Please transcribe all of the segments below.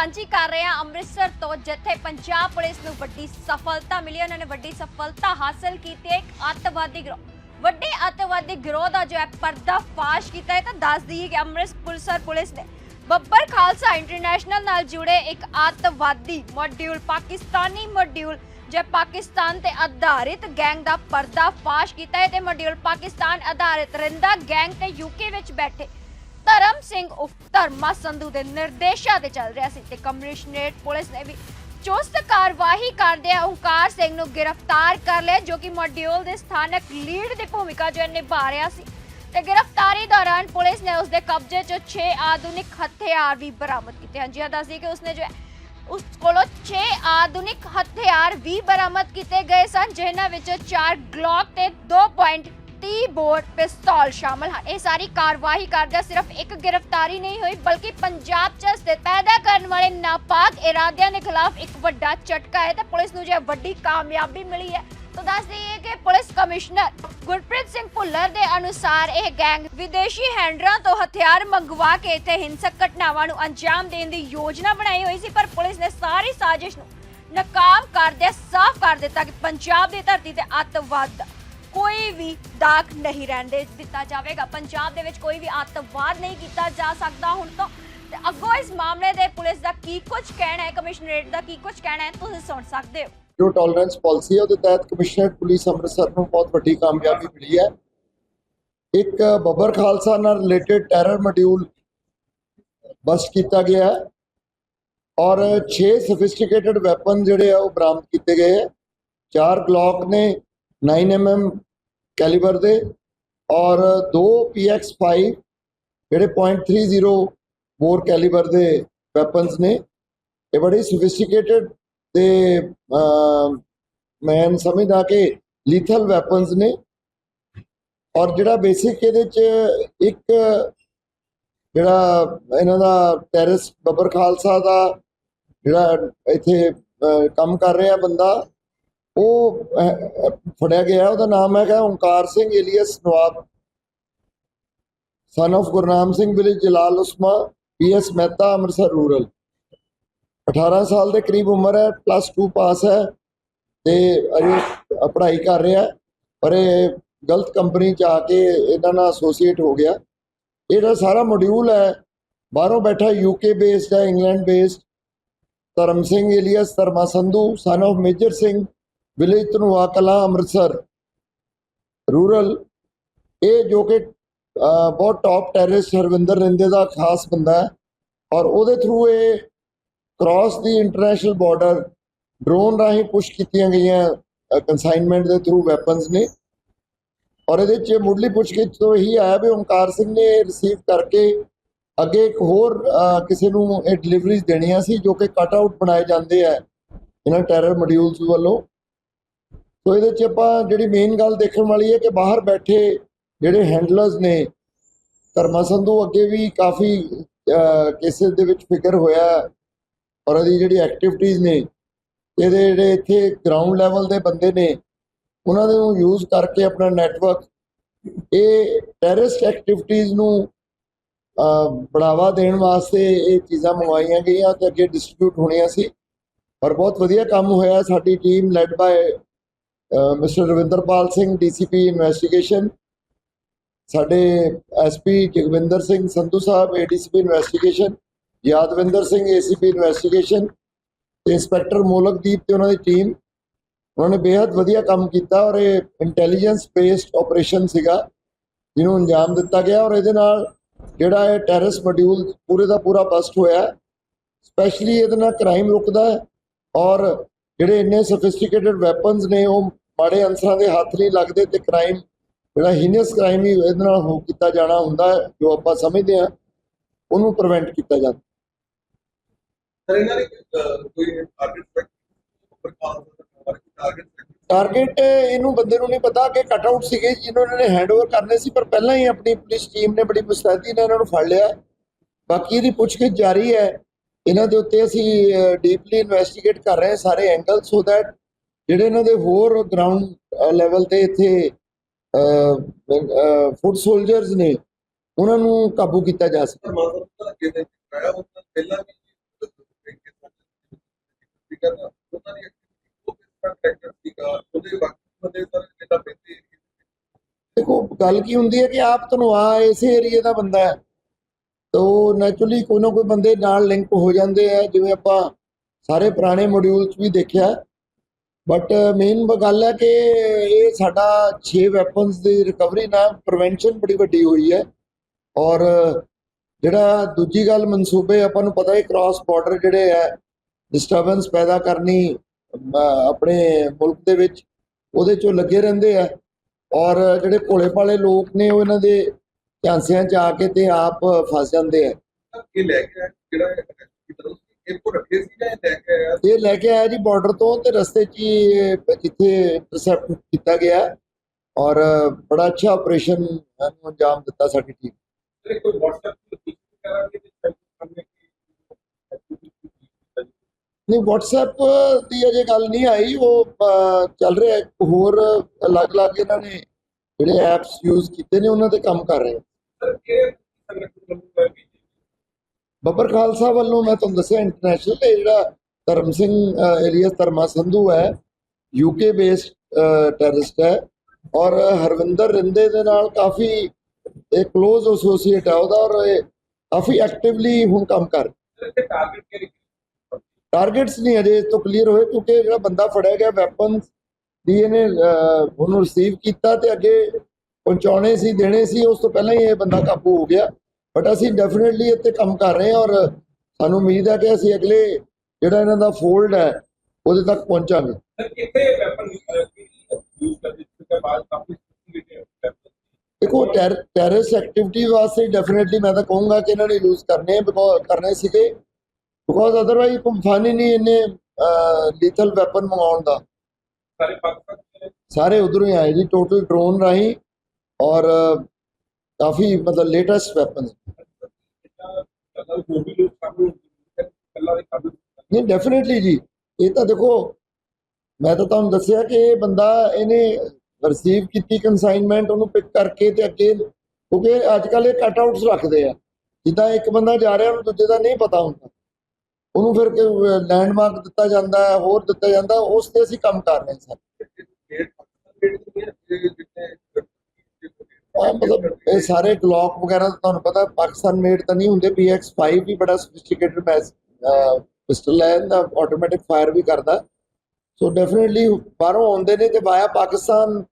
ਸਾਂਝੀ ਕਰ ਰਹੇ ਹਾਂ ਅੰਮ੍ਰਿਤਸਰ ਤੋਂ, ਜਿੱਥੇ ਪੰਜਾਬ ਪੁਲਿਸ ਨੂੰ ਵੱਡੀ ਸਫਲਤਾ ਮਿਲੀ। ਉਹਨਾਂ ਨੇ ਵੱਡੀ ਸਫਲਤਾ ਹਾਸਲ ਕੀਤੀ ਇੱਕ ਅੱਤਵਾਦੀ ਗਿਰੋਹ ਵੱਡੇ ਅੱਤਵਾਦੀ ਗਿਰੋਹ ਦਾ ਜੋ ਹੈ ਪਰਦਾਫਾਸ਼ ਕੀਤਾ ਹੈ। ਤਾਂ ਦੱਸ ਦਈਏ ਕਿ ਅੰਮ੍ਰਿਤਸਰ ਪੁਲਿਸ ਨੇ ਬੱਬਰ ਖਾਲਸਾ ਇੰਟਰਨੈਸ਼ਨਲ ਨਾਲ ਜੁੜੇ ਇੱਕ ਅੱਤਵਾਦੀ ਮੋਡਿਊਲ, ਪਾਕਿਸਤਾਨੀ ਮੋਡਿਊਲ, ਜੋ ਪਾਕਿਸਤਾਨ ਤੇ ਆਧਾਰਿਤ ਗੈਂਗ ਦਾ ਪਰਦਾਫਾਸ਼ ਕੀਤਾ ਹੈ। ਤੇ ਮੋਡਿਊਲ ਪਾਕਿਸਤਾਨ ਆਧਾਰਿਤ ਰਿੰਦਾ ਗੈਂਗ ਤੇ ਯੂਕੇ ਵਿੱਚ ਬੈਠੇ। ਧਰਮ ਸਿੰਘ ਉਫ ਧਰਮਾ ਸੰਧੂ ਦੇ ਨਿਰਦੇਸ਼ਾਂ ਤੇ ਚੱਲ ਰਿਹਾ ਸੀ ਤੇ ਕਮਿਸ਼ਨਰੇਟ ਪੁਲਿਸ ਨੇ ਵੀ ਚੁਸਤ ਕਾਰਵਾਈ ਕਰਦੇ ਓਂਕਾਰ ਸਿੰਘ ਨੂੰ ਗ੍ਰਿਫਤਾਰ ਕਰ ਲਿਆ, ਜੋ ਕਿ ਮੋਡਿਊਲ ਦੇ ਸਥਾਨਕ ਲੀਡ ਦੀ ਭੂਮਿਕਾ ਜੋ ਨਿਭਾ ਰਿਹਾ ਸੀ। ਤੇ ਗ੍ਰਿਫਤਾਰੀ ਦੌਰਾਨ ਪੁਲਿਸ ਨੇ ਉਸ ਦੇ ਕਬਜ਼ੇ 'ਚੋਂ 6 ਆਧੁਨਿਕ ਹਥਿਆਰ ਵੀ ਬਰਾਮਦ ਕੀਤੇ ਹਨ। ਜੀ ਦੱਸਦੀ ਕਿ ਉਸਨੇ ਜੋ ਉਸ ਕੋਲੋਂ 6 ਆਧੁਨਿਕ ਹਥਿਆਰ ਵੀ ਬਰਾਮਦ ਕੀਤੇ ਗਏ ਸਨ, ਜਿਨ੍ਹਾਂ ਵਿੱਚੋਂ 4 ਗਲੌਕ ਤੇ 2.30 ਬੋਰ ਪਿਸਤੌਲ ਸ਼ਾਮਲ ਹਨ। ਇਹ ਸਾਰੀ ਕਾਰਵਾਈ ਕਰਦਿਆਂ ਸਿਰਫ ਇੱਕ ਗ੍ਰਿਫਤਾਰੀ ਨਹੀਂ ਹੋਈ, ਬਲਕਿ ਪੰਜਾਬ 'ਚ ਸਥਿਤ ਪੈਦਾ ਕਰਨ ਵਾਲੇ ਨਾਪਾਕ ਇਰਾਦਿਆਂ ਦੇ ਖਿਲਾਫ ਇੱਕ ਵੱਡਾ ਝਟਕਾ ਹੈ ਤੇ ਪੁਲਿਸ ਨੂੰ ਜੋ ਵੱਡੀ ਕਾਮਯਾਬੀ ਮਿਲੀ ਹੈ, ਤਾਂ ਦੱਸ ਦਈਏ ਕਿ ਪੁਲਿਸ ਕਮਿਸ਼ਨਰ ਗੁਰਪ੍ਰੀਤ ਸਿੰਘ ਭੁੱਲਰ ਦੇ ਅਨੁਸਾਰ ਇਹ ਗੈਂਗ ਵਿਦੇਸ਼ੀ ਹੈਂਡਰਾਂ ਤੋਂ ਹਥਿਆਰ ਮੰਗਵਾ ਕੇ ਇੱਥੇ ਹਿੰਸਕ ਘਟਨਾਵਾਂ ਨੂੰ ਅੰਜਾਮ ਦੇਣ ਦੀ ਯੋਜਨਾ ਬਣਾਈ ਹੋਈ ਸੀ, ਪਰ ਪੁਲਿਸ ਨੇ ਸਾਰੀ ਸਾਜ਼ਿਸ਼ ਨੂੰ ਨਾਕਾਮ ਕਰਦੇ ਸਾਫ਼ ਕਰ ਦਿੱਤਾ ਕਿ ਪੰਜਾਬ ਦੀ ਧਰਤੀ ਤੇ ਅੱਤਵਾਦ ਦਾ ਕੋਈ ਵੀ ਦਾਗ ਨਹੀਂ ਰਹਿਣ ਦਿੱਤਾ ਜਾਵੇਗਾ। ਪੰਜਾਬ ਦੇ ਵਿੱਚ ਕੋਈ ਵੀ ਅੱਤਵਾਦ ਨਹੀਂ ਕੀਤਾ ਜਾ ਸਕਦਾ ਹੁਣ ਤੋਂ। ਤੇ ਅੱਗੋਂ ਇਸ ਮਾਮਲੇ ਦੇ ਪੁਲਿਸ ਦਾ ਕੀ ਕੁਝ ਕਹਿਣਾ ਹੈ, ਕਮਿਸ਼ਨਰੇਟ ਦਾ ਕੀ ਕੁਝ ਕਹਿਣਾ ਹੈ, ਤੁਸੀਂ ਸੁਣ ਸਕਦੇ ਹੋ। ਜੋ ਟੋਲਰੈਂਸ ਪਾਲਿਸੀ ਹੈ, ਉਹਦੇ ਤਹਿਤ ਕਮਿਸ਼ਨਰੇਟ ਪੁਲਿਸ ਅੰਮ੍ਰਿਤਸਰ ਨੂੰ ਬਹੁਤ ਵੱਡੀ ਕਾਮਯਾਬੀ ਮਿਲੀ ਹੈ। ਇੱਕ ਬੱਬਰ ਖਾਲਸਾ ਨਾਲ ਰਿਲੇਟਡ ਟੈਰਰ ਮੋਡਿਊਲ ਬਸਟ ਕੀਤਾ ਗਿਆ ਹੈ ਔਰ 6 ਸੋਫਿਸਟੀਕੇਟਡ ਵੈਪਨ ਜਿਹੜੇ ਆ, ਉਹ ਬਰਾਮਦ ਕੀਤੇ ਗਏ ਹੈ। ਚਾਰ ਗਲੌਕ ਨੇ 9mm ਕੈਲੀਬਰ ਦੇ ਔਰ ਦੋ PX5 ਜਿਹੜੇ .30 ਬੋਰ ਕੈਲੀਬਰ ਦੇ ਵੈਪਨਸ ਨੇ। ਇਹ ਬੜੇ ਸੋਫਿਸਟੀਕੇਟਡ ਤੇ ਮੈਂ ਸਮਝਦਾ ਕਿ ਲੀਥਲ ਵੈਪਨਸ ਨੇ। ਔਰ ਜਿਹੜਾ ਬੇਸਿਕ ਇਹਦੇ ਚ ਇੱਕ ਜਿਹੜਾ ਇਹਨਾਂ ਦਾ ਟੈਰਰਿਸਟ ਬੱਬਰ ਖਾਲਸਾ ਦਾ ਜਿਹੜਾ ਇੱਥੇ ਕੰਮ ਕਰ ਰਿਹਾ ਬੰਦਾ ਉਹ ਅਹ, ਫੜਿਆ ਗਿਆ। ਉਹਦਾ ਨਾਮ ਹੈਗਾ Onkar Singh alias Nawab. Son of Gurnam Singh village Jalal Usma PS Mehta Amritsar rural 18 ਸਾਲ ਦੇ ਕਰੀਬ ਉਮਰ ਹੈ ਪਲੱਸ 2 ਪਾਸ ਹੈ ਤੇ ਅਜੇ ਪੜ੍ਹਾਈ ਕਰ ਰਿਹਾ ਹੈ, ਪਰ ਇਹ ਗਲਤ ਕੰਪਨੀ ਚ ਆ ਕੇ ਇਹਨਾਂ ਨਾਲ ਐਸੋਸੀਏਟ ਹੋ ਗਿਆ। ਇਹਦਾ ਸਾਰਾ ਮੋਡਿਊਲ ਹੈ ਬਾਹਰੋਂ ਬੈਠਾ ਯੂਕੇ ਬੇਸਡ ਹੈ England based Dharam Singh alias Dharma Sandhu son of Major Singh village Dhanua Kalan Amritsar. Rural, ਇਹ ਜੋ ਕਿ ਬਹੁਤ ਟੌਪ ਟੈਰਰਿਸਟ ਹਰਵਿੰਦਰ ਰਿੰਦੇ ਦਾ ਖਾਸ ਬੰਦਾ ਹੈ ਔਰ ਉਹਦੇ ਥਰੂ ਇਹ ਕ੍ਰਾਸ ਦੀ ਇੰਟਰਨੈਸ਼ਨਲ ਬਾਰਡਰ ਡਰੋਨ ਰਾਹੀਂ ਪੁਸ਼ ਕੀਤੀਆਂ ਗਈਆਂ ਕਨਸਾਈਨਮੈਂਟ ਦੇ ਥਰੂ ਵੈਪਨਸ ਨੇ। ਔਰ ਇਹਦੇ ਚ ਮੁੱਢਲੀ ਪੁੱਛਗਿੱਛ ਤੋਂ ਇਹੀ ਆਇਆ ਵੀ ਓਮਕਾਰ ਸਿੰਘ ਨੇ ਰਿਸੀਵ ਕਰਕੇ ਅੱਗੇ ਇੱਕ ਹੋਰ ਕਿਸੇ ਨੂੰ ਇਹ ਡਿਲੀਵਰੀਜ਼ ਦੇਣੀਆਂ ਸੀ ਜੋ ਕਿ ਕਟ ਆਊਟ ਬਣਾਏ ਜਾਂਦੇ ਆ ਇਹਨਾਂ ਟੈਰਰ ਮੋਡਿਊਲਸ ਵੱਲੋਂ। ਸੋ ਇਹਦੇ ਚ ਆਪਾਂ ਜਿਹੜੀ ਮੇਨ ਗੱਲ ਦੇਖਣ ਵਾਲੀ ਹੈ ਕਿ ਬਾਹਰ ਬੈਠੇ ਜਿਹੜੇ ਹੈਂਡਲਰਸ ਨੇ, ਧਰਮਾ ਸੰਧੂ ਅੱਗੇ ਵੀ ਕਾਫੀ ਕੇਸਿਸ ਦੇ ਵਿੱਚ ਫਿਕਰ ਹੋਇਆ ਔਰ ਇਹਦੀ ਜਿਹੜੀ ਐਕਟੀਵਿਟੀਜ਼ ਨੇ, ਇਹਦੇ ਜਿਹੜੇ ਇੱਥੇ ਗਰਾਊਂਡ ਲੈਵਲ ਦੇ ਬੰਦੇ ਨੇ, ਉਹਨਾਂ ਨੂੰ ਯੂਜ਼ ਕਰਕੇ ਆਪਣਾ ਨੈਟਵਰਕ ਇਹ ਟੈਰਰਿਸਟ ਐਕਟੀਵਿਟੀਜ਼ ਨੂੰ ਬੜਾਵਾ ਦੇਣ ਵਾਸਤੇ ਇਹ ਚੀਜ਼ਾਂ ਮੰਗਵਾਈਆਂ ਗਈਆਂ ਤੇ ਅੱਗੇ ਡਿਸਟ੍ਰੀਬਿਊਟ ਹੋਣੀਆਂ ਸੀ। ਪਰ ਬਹੁਤ ਵਧੀਆ ਕੰਮ ਹੋਇਆ ਸਾਡੀ team led by mister Ravinderpal Singh, DCP investigation, ਸਾਡੇ SP Jagvinder Singh Sandhu Sahib, ADCP investigation, Yadvinder Singh, ACP investigation, ਤੇ ਇੰਸਪੈਕਟਰ ਮੋਲਕਦੀਪ ਤੇ ਉਹਨਾਂ ਦੀ ਟੀਮ, ਉਹਨਾਂ ਨੇ ਬੇहद ਵਧੀਆ ਕੰਮ ਕੀਤਾ ਔਰ ਇਹ ਇੰਟੈਲੀਜੈਂਸ ਬੇਸਡ ਆਪਰੇਸ਼ਨ ਸੀਗਾ, ਜਿਹਨੂੰ ਅੰਜਾਮ ਦਿੱਤਾ ਗਿਆ ਔਰ ਇਹਦੇ ਨਾਲ ਜਿਹੜਾ ਇਹ ਟੈਰਰਿਸਟ ਮੋਡਿਊਲ ਪੂਰੇ ਦਾ ਪੂਰਾ ਬਸਟ ਹੋਇਆ ਸਪੈਸ਼ਲੀ ਇਹਦੇ ਨਾਲ ਕ੍ਰਾਈਮ ਰੁਕਦਾ ਹੈ ਔਰ ਜਿਹੜੇ ਇੰਨੇ ਸੋਫਿਸਟੀਕੇਟਡ ਵੈਪਨਸ ਨੇ ਉਹ ਮਾੜੇ ਅਨਸਰਾਂ ਦੇ ਹੱਥ ਨਹੀਂ ਲੱਗਦੇ ਤੇ ਕ੍ਰਾਈਮ ਜਿਹੜਾ ਹੀਨੀਅਸ ਕ੍ਰਾਈਮ ਹੀ ਇਹਦੇ ਨਾਲ ਹੋ ਕੀਤਾ ਜਾਣਾ ਹੁੰਦਾ ਜੋ ਆਪਾਂ ਸਮਝਦੇ ਹਾਂ ਉਹਨੂੰ ਪ੍ਰੀਵੈਂਟ ਕੀਤਾ ਜਾਂਦਾ। ਸਰ ਇਹਨਾਂ ਨੇ ਕੋਈ ਟਾਰਗੇਟ ਇਹਨੂੰ ਬੰਦੇ ਨੂੰ ਨਹੀਂ ਪਤਾ ਕਿ ਕਟ ਆਊਟ ਸੀਗੇ ਜਿਨ੍ਹਾਂ ਨੇ ਹੈਂਡਓਵਰ ਕਰਨੇ ਸੀ ਪਰ ਪਹਿਲਾਂ ਹੀ ਆਪਣੀ ਪੁਲਿਸ ਟੀਮ ਨੇ ਬੜੀ ਮੁਸਤੈਦੀ ਨਾਲ ਇਹਨਾਂ ਨੂੰ ਫੜ ਲਿਆ। ਬਾਕੀ ਇਹਦੀ ਪੁੱਛਗਿੱਛ ਜਾਰੀ ਹੈ। ਇਹਨਾਂ ਦੇ ਉੱਤੇ ਅਸੀਂ ਡੀਪਲੀ ਇਨਵੈਸਟੀਗੇਟ ਕਰ ਰਹੇ ਹਾਂ ਸਾਰੇ ਐਂਗਲ ਸੋ ਦੈਟ ਜਿਹੜੇ ਇਹਨਾਂ ਦੇ ਹੋਰ ਗਰਾਊਂਡ ਲੈਵਲ ਤੇ ਇੱਥੇ ਫੁੱਟ ਸੋਲਜਰਸ ਨੇ ਉਹਨਾਂ ਨੂੰ ਕਾਬੂ ਕੀਤਾ ਜਾ ਸਕਦਾ ਦੇਖੋ ਗੱਲ ਕੀ ਹੁੰਦੀ ਹੈ ਕਿ ਆਪ ਤੁਹਾਨੂੰ ਆ ਇਸੇ ਏਰੀਆ ਦਾ ਬੰਦਾ ਹੈ। ਤੋ ਨੈਚੁਰਲੀ ਕੋਈ ਨਾ ਕੋਈ ਬੰਦੇ ਨਾਲ ਲਿੰਕ ਹੋ ਜਾਂਦੇ ਆ ਜਿਵੇਂ ਆਪਾਂ ਸਾਰੇ ਪੁਰਾਣੇ ਮੋਡਿਊਲ 'ਚ ਵੀ ਦੇਖਿਆ। ਬਟ ਮੇਨ uh, ਗੱਲ ਹੈ ਕਿ ਇਹ ਸਾਡਾ 6 ਵੈਪਨਸ ਦੀ ਰਿਕਵਰੀ ਨਾਲ ਪ੍ਰੀਵੈਂਸ਼ਨ ਬੜੀ ਵੱਡੀ ਹੋਈ ਹੈ। ਔਰ, ਜਿਹੜਾ ਦੂਜੀ ਗੱਲ ਮਨਸੂਬੇ, ਆਪਾਂ ਨੂੰ ਪਤਾ ਹੈ ਕ੍ਰਾਸ ਬਾਰਡਰ ਜਿਹੜੇ ਹੈ ਡਿਸਟਰਬੈਂਸ ਪੈਦਾ ਕਰਨੀ ਆਪਣੇ ਮੁਲਕ ਦੇ ਵਿੱਚ, ਉਹਦੇ 'ਚੋਂ ਲੱਗੇ ਰਹਿੰਦੇ ਆ ਔਰ, ਜਿਹੜੇ ਭੋਲੇ ਭਾਲੇ ਲੋਕ ਨੇ, ਉਹ ਇਹਨਾਂ ਦੇ ਝਾਂਸਿਆਂ 'ਚ ਆ ਕੇ ਤੇ ਆਪ ਫਸ ਜਾਂਦੇ ਆ ਇਹ ਲੈ ਕੇ ਜਿਹੜਾ ਇਹ ਕੋ ਰੱਖੇ ਸੀ ਜਾਂ ਇਹ ਲੈ ਕੇ ਆਇਆ ਇਹ ਲੈ ਕੇ ਆਇਆ ਜੀ ਬਾਰਡਰ ਤੋਂ ਤੇ ਰਸਤੇ 'ਚ ਹੀ ਇੰਟਰਸੈਪਟ ਕੀਤਾ ਗਿਆ ਔਰ ਬੜਾ ਅੱਛਾ ਆਪਰੇਸ਼ਨ ਨੂੰ ਅੰਜਾਮ ਦਿੱਤਾ ਸਾਡੀ ਟੀਮ ਤੇ ਕੋਈ WhatsApp ਤੇ ਨਹੀਂ WhatsApp ਦੀ ਅਜੇ ਗੱਲ ਨਹੀਂ ਆਈ ਉਹ ਚੱਲ ਰਿਹਾ। ਹੋਰ ਅਲੱਗ-ਅਲੱਗ ਇਹਨਾਂ ਨੇ ਜਿਹੜੇ ਐਪਸ ਯੂਜ਼ ਕੀਤੇ ਨੇ ਉਹਨਾਂ ਤੇ ਕੰਮ ਕਰ ਰਹੇ ਸਰ ਇਹ ਸੰਗਠਨ ਨੂੰ ਬੱਬਰ ਖਾਲਸਾ ਵੱਲੋਂ ਮੈਂ ਤੁਹਾਨੂੰ ਦੱਸਿਆ ਇੰਟਰਨੈਸ਼ਨਲ ਇਹ ਜਿਹੜਾ ਧਰਮ ਸਿੰਘ ਏਲੀਅਸ ਧਰਮਾ ਸੰਧੂ ਹੈ ਯੂਕੇ ਬੇਸਡ ਟੈਰਰਿਸਟ ਹੈ ਔਰ ਹਰਵਿੰਦਰ ਰਿੰਦੇ ਦੇ ਨਾਲ ਕਾਫੀ ਇਹ ক্লোਜ਼ ਐਸੋਸੀਏਟ ਹੈ ਉਹਦਾ ਔਰ ਕਾਫੀ ਐਕਟਿਵਲੀ ਹੁਣ ਕੰਮ ਕਰ ਤੇ ਟਾਰਗੇਟਸ ਨਹੀਂ ਅਜੇ ਇਸ ਤੋਂ ਕਲੀਅਰ ਹੋਏ ਕਿਉਂਕਿ ਜਿਹੜਾ ਬੰਦਾ ਫੜਿਆ ਗਿਆ ਵੈਪਨਸ ਦੀ ਇਹਨੇ ਉਹਨੂੰ ਰਿਸੀਵ ਕੀਤਾ ਤੇ ਅੱਗੇ ਪਹੁੰਚਾਉਣੇ ਸੀ ਦੇਣੇ ਸੀ ਉਸ ਤੋਂ ਪਹਿਲਾਂ ਹੀ ਇਹ ਬੰਦਾ ਕਾਬੂ ਹੋ ਗਿਆ। ਬਟ ਅਸੀਂ ਡੈਫੀਨਿਟਲੀ ਇੱਥੇ ਕੰਮ ਕਰ ਰਹੇ ਹਾਂ ਔਰ ਸਾਨੂੰ ਉਮੀਦ ਹੈ ਕਿ ਅਸੀਂ ਅਗਲੇ ਜਿਹੜਾ ਇਹਨਾਂ ਦਾ ਫੋਲਡ ਹੈ ਉਹਦੇ ਤੱਕ ਪਹੁੰਚਾਂਗੇ। ਦੇਖੋ ਟੈਰਰਿਸਟ ਐਕਟੀਵਿਟੀ ਵਾਸਤੇ ਡੈਫੀਨਿਟਲੀ ਮੈਂ ਤਾਂ ਕਹੂੰਗਾ ਕਿ ਇਹਨਾਂ ਨੇ ਯੂਜ਼ ਕਰਨੇ ਕਰਨੇ ਸੀਗੇ। ਬਿਕੋਜ਼ ਅਦਰਵਾਈਜ਼ ਫਨ ਹੀ ਨਹੀਂ ਇਹਨੇ ਲੀਥਲ ਵੈਪਨ ਮੰਗਾਉਣ ਦਾ। ਸਾਰੇ ਪਾਕਿਸਤਾਨ ਸਾਰੇ ਉਧਰੋਂ ਹੀ ਆਏ ਜੀ ਟੋਟਲ ਡਰੋਨ ਰਾਹੀਂ। ਔਰ ਕਾਫੀ ਮਤਲਬ ਲੇਟੈਸਟ ਵੈਪਨ ਨਹੀਂ ਡੈਫੀਨਿਟਲੀ ਜੀ ਇਹ ਤਾਂ ਦੇਖੋ ਮੈਂ ਤਾਂ ਤੁਹਾਨੂੰ ਦੱਸਿਆ ਕਿ ਇਹ ਬੰਦਾ ਇਹਨੇ ਰਿਸੀਵ ਕੀਤੀ ਕਨਸਾਈਨਮੈਂਟ ਉਹਨੂੰ ਪਿਕ ਕਰਕੇ ਤੇ ਅੱਗੇ ਕਿਉਂਕਿ ਅੱਜ ਕੱਲ ਇਹ ਕਟ ਆਊਟਸ ਰੱਖਦੇ ਆ ਜਿੱਦਾਂ ਇੱਕ ਬੰਦਾ ਜਾ ਰਿਹਾ ਉਹਨੂੰ ਦੂਜੇ ਦਾ ਨਹੀਂ ਪਤਾ ਹੁੰਦਾ ਉਹਨੂੰ ਫਿਰ ਲੈਂਡਮਾਰਕ ਦਿੱਤਾ ਜਾਂਦਾ ਹੈ ਹੋਰ ਦਿੱਤਾ ਜਾਂਦਾ ਉਸ ਤੇ ਅਸੀਂ ਕੰਮ ਕਰ ਰਹੇ ਹਾਂ ਸਰ ਮਤਲਬ ਇਹ ਸਾਰੇ ਗਲੌਕ ਵਗੈਰਾ ਤੁਹਾਨੂੰ ਪਤਾ ਪਾਕਿਸਤਾਨ ਮੇਡ ਤਾਂ ਨਹੀਂ ਹੁੰਦੇ PX5 ਵੀ ਬੜਾ ਸੋਫਿਸਟੀਕੇਟਡ ਪਿਸਟਲ ਹੈ ਇਹਦਾ ਆਟੋਮੈਟਿਕ ਫਾਇਰ ਵੀ ਕਰਦਾ। ਸੋ ਡੈਫੀਨਿਟਲੀ ਬਾਹਰੋਂ ਆਉਂਦੇ ਨੇ ਤੇ ਵਾਇਆ ਪਾਕਿਸਤਾਨ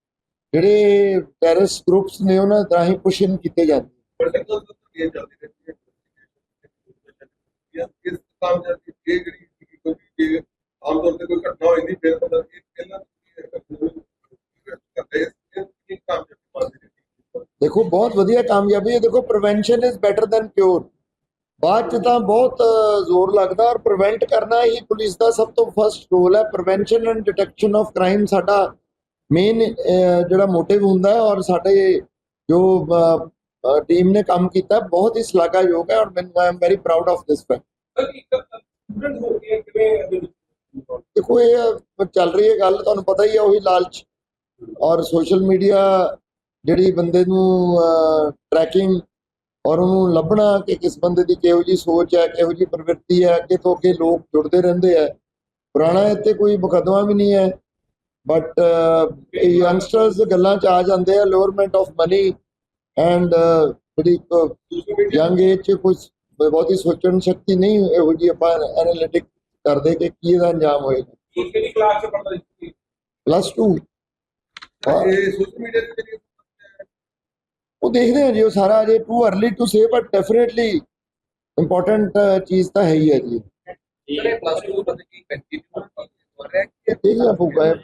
ਜਿਹੜੇ ਟੈਰਰਿਸਟ ਗਰੁੱਪਸ ਨੇ ਉਹਨਾਂ ਰਾਹੀਂ ਪੁਸ਼ ਇਨ ਕੀਤੇ ਜਾਂਦੇ ਆਮ ਤੌਰ ਤੇ ਕੋਈ ਘਟਨਾ ਹੋਈ ਨਹੀਂ, ਫਿਰ ਪਤਾ ਇਹ ਪਹਿਲਾਂ ਕਰਦੇ ਇਹ ਕੰਮ ਦੇ ਦੇਖੋ, ਬਹੁਤ ਵਧੀਆ ਕਾਮਯਾਬੀ ਹੈ। ਦੇਖੋ prevention is better than cure ਬਾਅਦ ਚ ਤਾਂ ਬਹੁਤ ਜ਼ੋਰ ਲੱਗਦਾ ਔਰ ਪ੍ਰੀਵੈਂਟ ਕਰਨਾ ਹੀ ਪੁਲਿਸ ਦਾ ਸਭ ਤੋਂ ਫਰਸਟ ਰੋਲ ਹੈ। Prevention and detection of crime ਸਾਡਾ ਮੇਨ ਜਿਹੜਾ ਮੋਟਿਵ ਹੁੰਦਾ ਹੈ ਔਰ ਸਾਡੇ ਜੋ ਟੀਮ ਨੇ ਕੰਮ ਕੀਤਾ ਬਹੁਤ ਹੀ ਸ਼ਲਾਘਾਯੋਗ ਹੈ ਔਰ ਮੈਨੂੰ I am very proud of this fact ਦੇਖੋ, ਇਹ ਚੱਲ ਰਹੀ ਹੈ ਗੱਲ, ਤੁਹਾਨੂੰ ਪਤਾ ਹੀ ਹੈ, ਉਹੀ ਲਾਲਚ ਔਰ ਸੋਸ਼ਲ ਮੀਡੀਆ ਜਿਹੜੀ ਬੰਦੇ ਨੂੰ ਟਰੈਕਿੰਗ ਔਰ ਉਹਨੂੰ ਲੱਭਣਾ ਕਿ ਕਿਸ ਬੰਦੇ ਦੀ ਕਿਹੋ ਜੀ ਸੋਚ ਹੈ ਕਿਹੋ ਜੀ ਪ੍ਰਵਿਰਤੀ ਹੈ ਅੱਗੇ ਤੋਂ ਅੱਗੇ ਲੋਕ ਜੁੜਦੇ ਰਹਿੰਦੇ ਆ ਪੁਰਾਣਾ ਇੱਥੇ ਕੋਈ ਮੁਕੱਦਮਾ ਵੀ ਨਹੀਂ ਹੈ ਬਟ ਯੰਗਸਟਰਸ ਗੱਲਾਂ ਚ ਆ ਜਾਂਦੇ ਆ allurement of money and media young age ਚ ਕੁਝ ਬਹੁਤੀ ਸੋਚਣ ਸ਼ਕਤੀ ਨਹੀਂ ਇਹੋ ਜੀ ਆਪਾਂ ਐਨਾਲਿਟਿਕ ਕਰਦੇ ਕਿ ਕੀ ਇਹਦਾ ਅੰਜਾਮ ਹੋਏਗਾ। ਕਿਹੜੀ ਕਲਾਸ ਚ ਪੜਦਾ ਸੀ? ਪਲੱਸ 2 ਇਹ ਸੋਸ਼ਲ ਮੀਡੀਆ ਤੇ ਉਹ ਦੇਖਦੇ ਹਾਂ ਜੀ ਉਹ ਸਾਰਾ ਅਜੇ too early to say but definitely important ਚੀਜ਼ ਤਾਂ ਹੈ ਹੀ ਹੈ ਜੀ। ਜਿਹੜੇ ਪਲੱਸ 2 ਬੰਦੇ ਕੀ ਕੰਟੀਨਿਊ ਕਰ ਰਹੇ ਇਹ ਦੇਖਣਾ ਪਊਗਾ ਇਹ